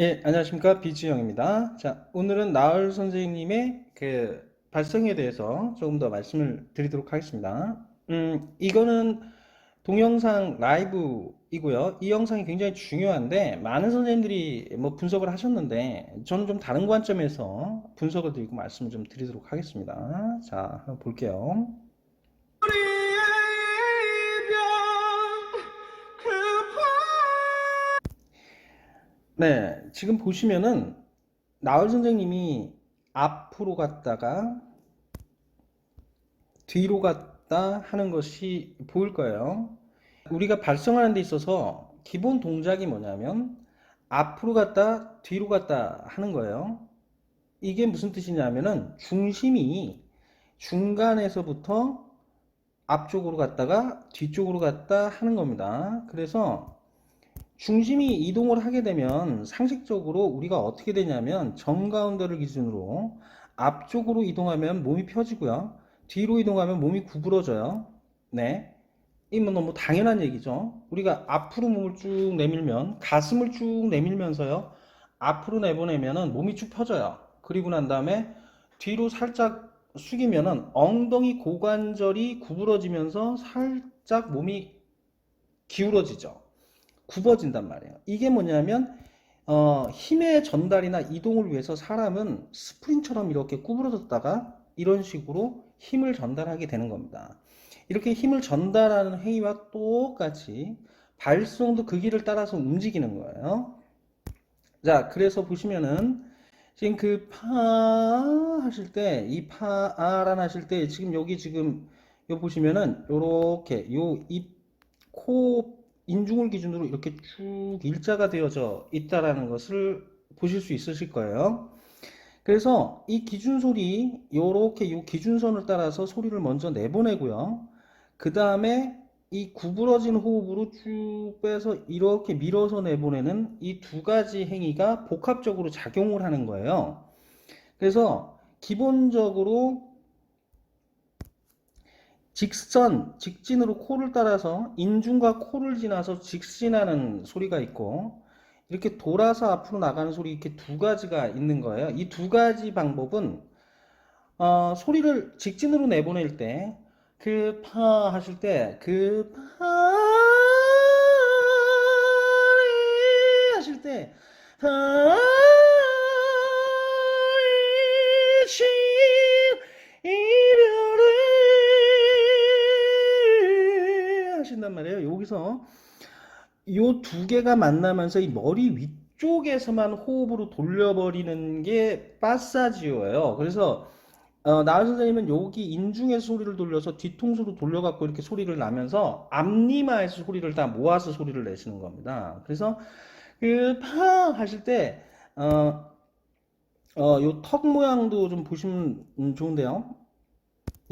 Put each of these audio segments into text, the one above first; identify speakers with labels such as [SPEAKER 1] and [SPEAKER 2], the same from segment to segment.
[SPEAKER 1] 예, 안녕하십니까. 비지영입니다. 자, 오늘은 나을 선생님의 그 발성에 대해서 조금 더 말씀을 드리도록 하겠습니다. 음, 이거는 동영상 라이브이고요. 이 영상이 굉장히 중요한데, 많은 선생님들이 뭐 분석을 하셨는데, 저는 좀 다른 관점에서 분석을 드리고 말씀을 좀 드리도록 하겠습니다. 자, 한번 볼게요. 네, 지금 보시면은 나을 선생님이 앞으로 갔다가 뒤로 갔다 하는 것이 보일 거예요. 우리가 발성하는 데 있어서 기본 동작이 뭐냐면 앞으로 갔다 뒤로 갔다 하는 거예요. 이게 무슨 뜻이냐면은 중심이 중간에서부터 앞쪽으로 갔다가 뒤쪽으로 갔다 하는 겁니다. 그래서 중심이 이동을 하게 되면 상식적으로 우리가 어떻게 되냐면 정가운데를 기준으로 앞쪽으로 이동하면 몸이 펴지고요. 뒤로 이동하면 몸이 구부러져요. 네. 이건 너무 당연한 얘기죠. 우리가 앞으로 몸을 쭉 내밀면 가슴을 쭉 내밀면서요. 앞으로 내보내면은 몸이 쭉 펴져요. 그리고 난 다음에 뒤로 살짝 숙이면은 엉덩이 고관절이 구부러지면서 살짝 몸이 기울어지죠. 굽어진단 말이에요. 이게 뭐냐면 어, 힘의 전달이나 이동을 위해서 사람은 스프링처럼 이렇게 구부러졌다가 이런 식으로 힘을 전달하게 되는 겁니다. 이렇게 힘을 전달하는 행위와 똑같이 발성도 그 길을 따라서 움직이는 거예요. 자, 그래서 보시면은 지금 그 파 하실 때 이 파아란 하실 때 지금 여기 지금 요 보시면은 요렇게 요 입, 코, 인중을 기준으로 이렇게 쭉 일자가 되어져 있다라는 것을 보실 수 있으실 거예요. 그래서 이 기준 소리 요렇게 요 기준선을 따라서 소리를 먼저 내보내고요. 그 다음에 이 구부러진 호흡으로 쭉 빼서 이렇게 밀어서 내보내는 이 두 가지 행위가 복합적으로 작용을 하는 거예요. 그래서 기본적으로 직선, 직진으로 코를 따라서 인중과 코를 지나서 직진하는 소리가 있고 이렇게 돌아서 앞으로 나가는 소리 이렇게 두 가지가 있는 거예요. 이 두 가지 방법은 어, 소리를 직진으로 내보낼 때 그 파 하실 때 그 파 하실 때 파 하신단 말이에요. 여기서 요 두 개가 만나면서 이 머리 위쪽에서만 호흡으로 돌려버리는 게 파사지오예요. 그래서 어, 나은 선생님은 여기 인중에서 소리를 돌려서 뒤통수로 돌려갖고 이렇게 소리를 나면서 앞니마에서 소리를 다 모아서 소리를 내시는 겁니다. 그래서 그파 하실 때 어, 어, 요 턱 모양도 좀 보시면 음, 좋은데요.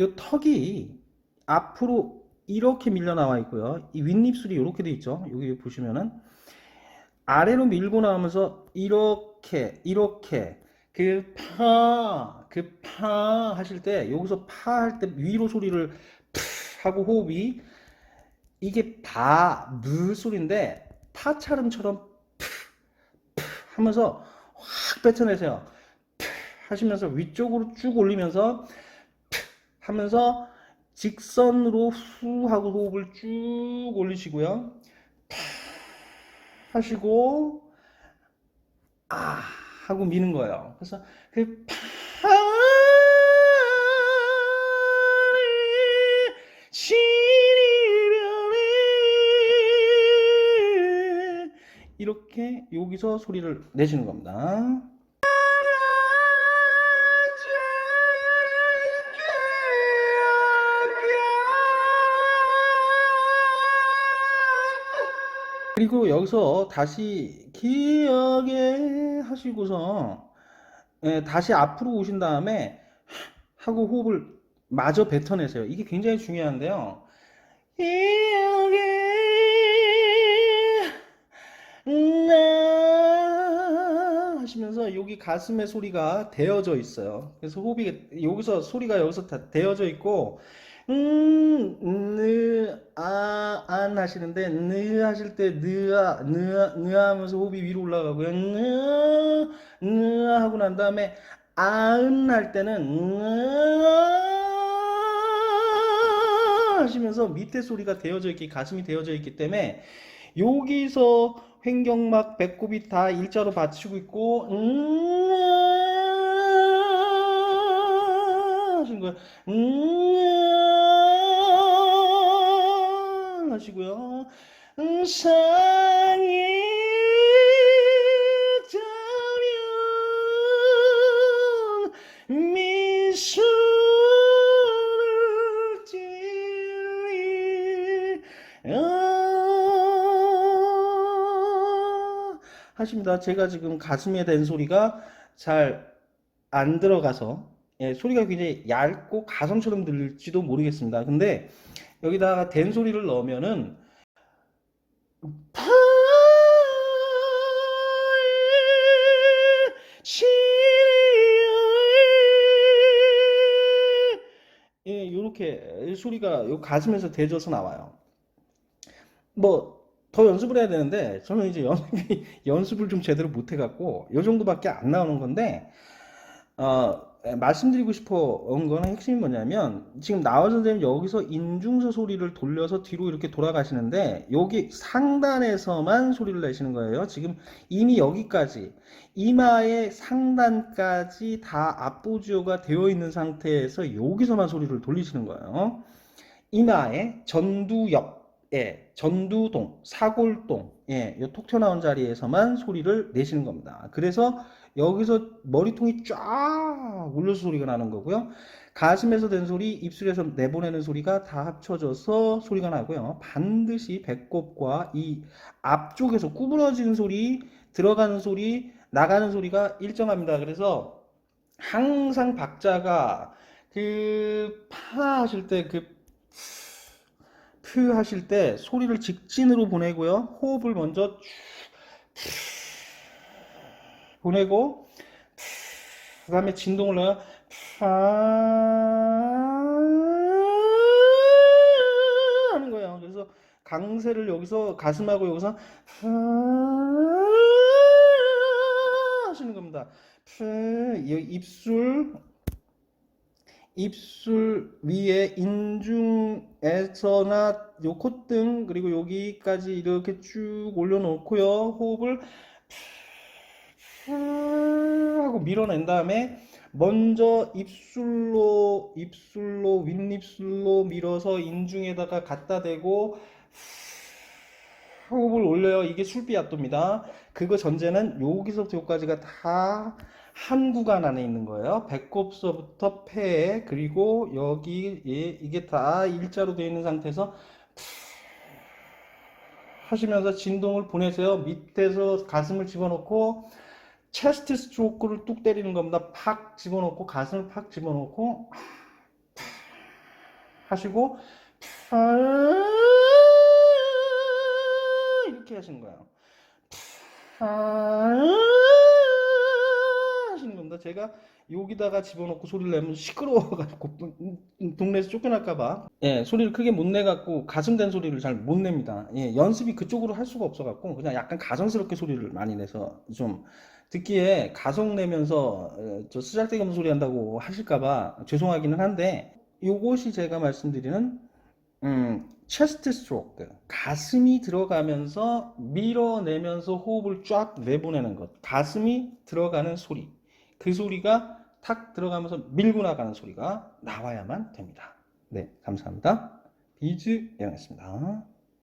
[SPEAKER 1] 요 턱이 앞으로 이렇게 밀려 나와 있고요. 이 윗입술이 이렇게 돼 있죠. 여기 보시면은 아래로 밀고 나오면서 이렇게 이렇게 그 파, 그 파 하실 때 여기서 파 할 때 위로 소리를 푸 하고 호흡이 이게 바, 무 소리인데 파차름처럼 하면서 확 뱉어내세요. 푸 하시면서 위쪽으로 쭉 올리면서 푸 하면서 직선으로 후 하고 호흡을 쭉 올리시고요. 파 하시고 아 하고 미는 거예요. 그래서 그 이렇게 여기서 소리를 내시는 겁니다. 그리고 여기서 다시 기억에 하시고서 예, 다시 앞으로 오신 다음에 하고 호흡을 마저 뱉어내세요. 이게 굉장히 중요한데요. 하시면서 여기 가슴에 소리가 대어져 있어요. 그래서 호흡이 여기서 소리가 여기서 다 대어져 있고 음, 느, 아, 안 하시는데, 느 하실 때, 느 아, 느 아, 느아 하면서 호흡이 위로 올라가고요. 느, 느 하고 난 다음에, 아은 할 때는, 느 하시면서 밑에 소리가 되어져 있기, 가슴이 되어져 있기 때문에, 여기서 횡격막, 배꼽이 다 일자로 받치고 있고, 음, 하시는 거예요. 음, 하시고요. 음, 상이 하십니다. 제가 지금 가슴에 댄 소리가 잘 안 들어가서 예, 소리가 굉장히 얇고 가성처럼 들릴지도 모르겠습니다. 근데 여기다가 댄 소리를 넣으면은 예, 요렇게 소리가 요 가슴에서 대져서 나와요. 뭐 더 연습을 해야 되는데 저는 이제 연습이 연습을 좀 제대로 못 해갖고 요 정도밖에 안 나오는 건데 어, 에, 말씀드리고 싶어 온 거는 핵심이 뭐냐면 지금 나와 선생님 여기서 인중서 소리를 돌려서 뒤로 이렇게 돌아가시는데 여기 상단에서만 소리를 내시는 거예요. 지금 이미 여기까지 이마의 상단까지 다 앞보지오가 되어 있는 상태에서 여기서만 소리를 돌리시는 거예요. 이마의 전두엽, 예, 전두동, 사골동, 예, 요톡 튀어나온 자리에서만 소리를 내시는 겁니다. 그래서 여기서 머리통이 쫙 울려서 소리가 나는 거고요. 가슴에서 된 소리, 입술에서 내보내는 소리가 다 합쳐져서 소리가 나고요. 반드시 배꼽과 이 앞쪽에서 구부러지는 소리, 들어가는 소리, 나가는 소리가 일정합니다. 그래서 항상 박자가 그 파 하실 때그 프 하실 때 소리를 직진으로 보내고요. 호흡을 먼저 쭉 보내고 그 다음에 진동을 넣어요. 하는 거예요. 그래서 강세를 여기서 가슴하고 여기서 하시는 겁니다. 이 입술 입술 위에 인중에서나 요 콧등 그리고 여기까지 이렇게 쭉 올려놓고요. 호흡을 하고 밀어낸 다음에 먼저 입술로 입술로 윗입술로 밀어서 인중에다가 갖다 대고 호흡을 올려요. 이게 술비압도입니다. 그거 전제는 여기서부터 여기까지가 다 한 구간 안에 있는 거예요. 배꼽서부터 폐 그리고 여기 예, 이게 다 일자로 되어 있는 상태에서 하시면서 진동을 보내세요. 밑에서 가슴을 집어넣고 체스트 스트로크를 뚝 때리는 겁니다. 팍 집어넣고 가슴을 팍 집어넣고 하시고 이렇게 하시는 거예요. 하시는 겁니다. 제가 여기다가 집어넣고 소리를 내면 시끄러워가지고 동네에서 쫓겨날까봐 예 소리를 크게 못 내갖고 가슴된 소리를 잘 못 냅니다. 예 연습이 그쪽으로 할 수가 없어갖고 그냥 약간 가정스럽게 소리를 많이 내서 좀 듣기에 가성 내면서 어, 저 쓰잘데기 없는 소리 한다고 하실까봐 죄송하기는 한데 요것이 제가 말씀드리는 음, 체스트 스트로크 가슴이 들어가면서 밀어내면서 호흡을 쫙 내보내는 것 가슴이 들어가는 소리 그 소리가 탁 들어가면서 밀고 나가는 소리가 나와야만 됩니다. 네, 감사합니다. 비즈 영했습니다.